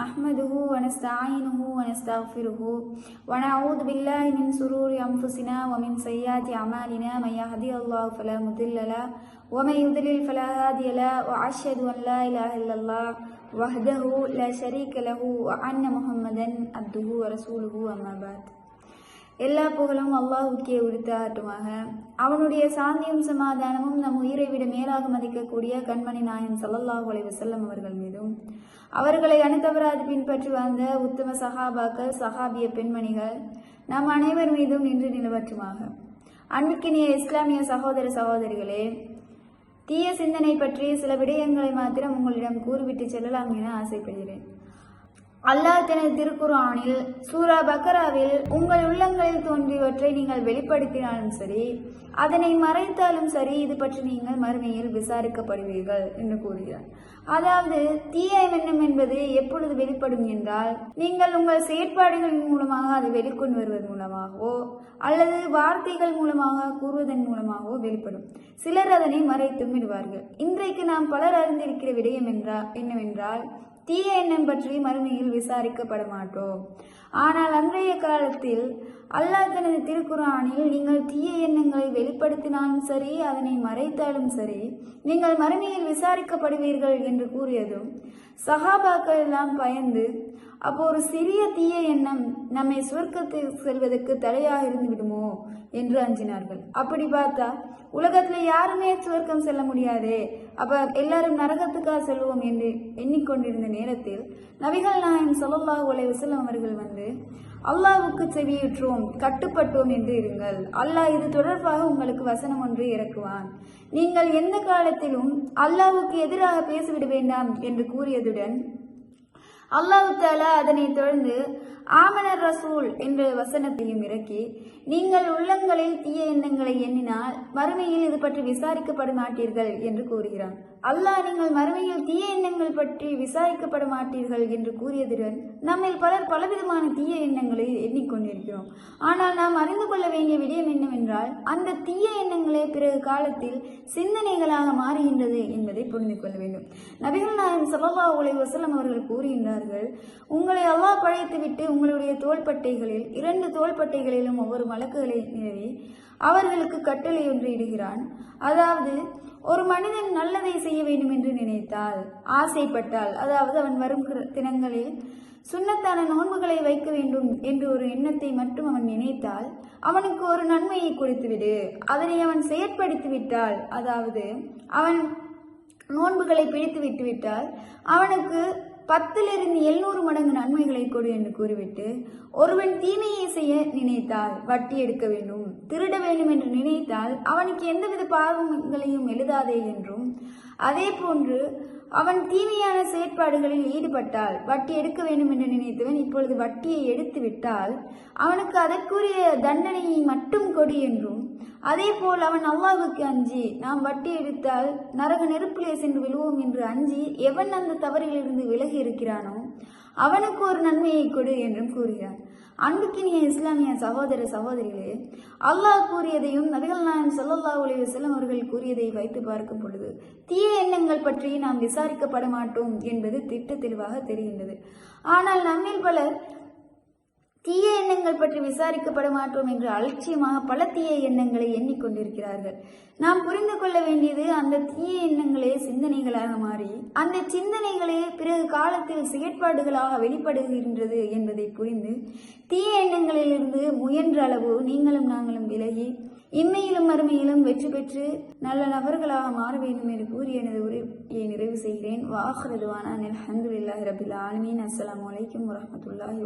نحمده ونستعينه ونستغفره ونعوذ بالله من سرور أنفسنا ومن سيئات أعمالنا. من يهدي الله فلا مضل له ومن يضلل فلا هادي له وأشهد أن لا إله إلا الله وحده لا شريك له وأن محمدا عبده ورسوله. أما بعد எல்லா புகழும் அல்லாஹுக்கே உரித்தாட்டுமாக அவனுடைய சாந்தியும் சமாதானமும் நம் உயிரை விட மேலாக மதிக்கக்கூடிய கண்மணி நாயன் சல்லல்லாஹ் அலைஹி அவர்கள் மீதும். அவர்களை அனுத்தவராது பின்பற்றி வந்த உத்தம சஹாபாக்கள் சஹாபிய பெண்மணிகள் நம் அனைவர் மீதும் நின்று நிலவற்றுமாக. அன்புக்கினிய இஸ்லாமிய சகோதர சகோதரிகளே தீய சிந்தனை பற்றி சில விடயங்களை மாத்திரம் உங்களிடம் கூறிவிட்டு செல்லலாம் என ஆசைப்படுகிறேன். அல்லாஹ் தனது திருக்குர்ஆனில் சூரா பக்கராவில் உங்கள் உள்ளங்களில் தோன்றியவற்றை நீங்கள் வெளிப்படுத்தினாலும் சரி அதனை மறைத்தாலும் சரி இது பற்றி நீங்கள் மறுமையில் விசாரிக்கப்படுவீர்கள் என்று கூறுகிறார். அதாவது தீய எண்ணம் என்பது எப்பொழுது வெளிப்படும் என்றால் நீங்கள் உங்கள் செயற்பாடுகளின் மூலமாக அதை வெளிக்கொண்டு வருவது மூலமாகவோ அல்லது வார்த்தைகள் மூலமாக கூறுவதன் மூலமாகவோ வெளிப்படும். சிலர் அதனை மறைத்தும் விடுவார்கள். இன்றைக்கு நாம் பலர் அறிந்திருக்கிற விடயம் என்றா என்னவென்றால் தீய எண்ணம் பற்றி மறுமையில் விசாரிக்கப்பட மாட்டோம் ஆனால் அன்றைய காலத்தில் அல்லாஹ் தனது திருக்குறானில் நீங்கள் தீய எண்ணங்களை வெளிப்படுத்தினாலும் சரி அதனை மறைத்தாலும் சரி நீங்கள் மறுமையில் விசாரிக்கப்படுவீர்கள் என்று கூறியதும் சஹாபாக்கள் எல்லாம் பயந்து அப்போ ஒரு சிறிய தீய எண்ணம் நம்மை சுவர்க்கத்தில் செல்வதற்கு தடையாக இருந்து விடுமோ? என்று அஞ்சினார்கள். அப்படி பார்த்தா உலகத்துல யாருமே சுவர்க்கம் செல்ல முடியாதே. அப்ப எல்லாரும் நரகத்துக்காக செல்வோம் என்று எண்ணிக்கொண்டிருந்த நேரத்தில் நபிகள் நாயன் ஸல்லல்லாஹு உலை வசலம் அவர்கள் வந்து அல்லாவுக்கு செவியுற்றோம் கட்டுப்பட்டோம் என்று இருங்கள். அல்லாஹ் இது தொடர்பாக உங்களுக்கு வசனம் ஒன்று இறக்குவான். நீங்கள் எந்த காலத்திலும் அல்லாவுக்கு எதிராக பேசிவிட வேண்டாம் என்று கூறியதுடன் அல்லாஹு தாலா அதனை தொடர்ந்து ஆமனர் ரசூல் என்ற வசனத்தையும் இறக்கி நீங்கள் உள்ளங்களில் தீய எண்ணங்களை எண்ணினால் மறுமையில் இது பற்றி விசாரிக்கப்பட மாட்டீர்கள் என்று கூறுகிறான். அல்லாஹ் நீங்கள் மறுமையில் தீய எண்ணங்கள் பற்றி விசாரிக்கப்பட மாட்டீர்கள் என்று கூறியதுடன் நம்மில் பலர் பலவிதமான தீய எண்ணங்களை எண்ணிக்கொண்டிருக்கிறோம். ஆனால் நாம் அறிந்து கொள்ள வேண்டிய விடயம் என்னவென்றால் அந்த தீய எண்ணங்களே பிறகு காலத்தில் சிந்தனைகளாக மாறுகின்றது என்பதை புரிந்து கொள்ள வேண்டும். நபிகள் நாயகம் சபபா உலை வசலம் அவர்கள் சொன்னார்கள் உங்களை அல்லாஹ் படைத்துவிட்டு உங்களுடைய தோள்பட்டைகளில் இரண்டு தோள்பட்டைகளிலும் ஒவ்வொரு மலக்குகளை நிறுவி அவர்களுக்கு கட்டளை ஒன்று இடுகிறான். அதாவது ஒரு மனிதன் நல்லதை செய்ய வேண்டும் என்று நினைத்தால் ஆசைப்பட்டால் அதாவது அவன் வரும் தினங்களில் சுண்ணத்தான நோன்புகளை வைக்க வேண்டும் என்று ஒரு எண்ணத்தை மட்டும் அவன் நினைத்தால் அவனுக்கு ஒரு நன்மையை கொடுத்துவிடு. அதனை அவன் செயற்படுத்தி விட்டால் அதாவது அவன் நோன்புகளை பிடித்து விட்டு விட்டால் அவனுக்கு பத்திலிருந்து எழுநூறு மடங்கு நன்மைகளை கொடு என்று கூறிவிட்டு ஒருவன் தீமையை செய்ய நினைத்தால் வட்டி எடுக்க வேண்டும். திருட வேண்டும் என்று நினைத்தால் அவனுக்கு எந்தவித பாவங்களையும் எழுதாதே என்றும் அதே போன்று அவன் தீமையான செயற்பாடுகளில் ஈடுபட்டால் வட்டி எடுக்க வேண்டும் என்று நினைத்தவன் இப்பொழுது வட்டியை எடுத்து விட்டால் அவனுக்கு அதற்குரிய தண்டனையை மட்டும் கொடு என்றும் அதே போல் அவன் அல்லாஹ்வுக்கு அஞ்சி நாம் வட்டி எடுத்தால் நரக நெருப்பிலே சென்று விழுவோம் என்று அஞ்சி எவன் அந்த தவறிலிருந்து விலகி இருக்கிறானோ அவனுக்கு ஒரு நன்மையை கொடு என்றும் கூறுகிறான். அன்புக்கினிய இஸ்லாமிய சகோதர சகோதரிகளே அல்லாஹ் கூறியதையும் நபிகள் நாயகம் ஸல்லல்லாஹு உலக வஸல்லம் அவர்கள் கூறியதை வைத்து பார்க்கும் பொழுது தீய எண்ணங்கள் பற்றி நாம் விசாரிக்கப்பட மாட்டோம் என்பது திட்ட தெளிவாக தெரிகின்றது. ஆனால் நம்மில் பலர் தீய எண்ணங்கள் பற்றி விசாரிக்கப்பட மாட்டோம் என்று அலட்சியமாக பல தீய எண்ணங்களை எண்ணிக்கொண்டிருக்கிறார்கள். நாம் புரிந்து கொள்ள வேண்டியது அந்த தீய எண்ணங்களே சிந்தனைகளாக மாறி அந்த சிந்தனைகளே பிறகு காலத்தில் செயற்பாடுகளாக வெளிப்படுகின்றது என்பதை புரிந்து தீய எண்ணங்களிலிருந்து முயன்ற அளவு நீங்களும் நாங்களும் விலகி இம்மையிலும் மறுமையிலும் வெற்றி பெற்று நல்ல நபர்களாக மாற வேண்டும் என்று கூறி எனது உரையை நிறைவு செய்கிறேன். வாஹ்ரதுவான அல்ஹம்துலில்லாஹி ரபில் ஆலமீன். அஸ்லாம் அலைக்கும் வரமத்துல்லாஹி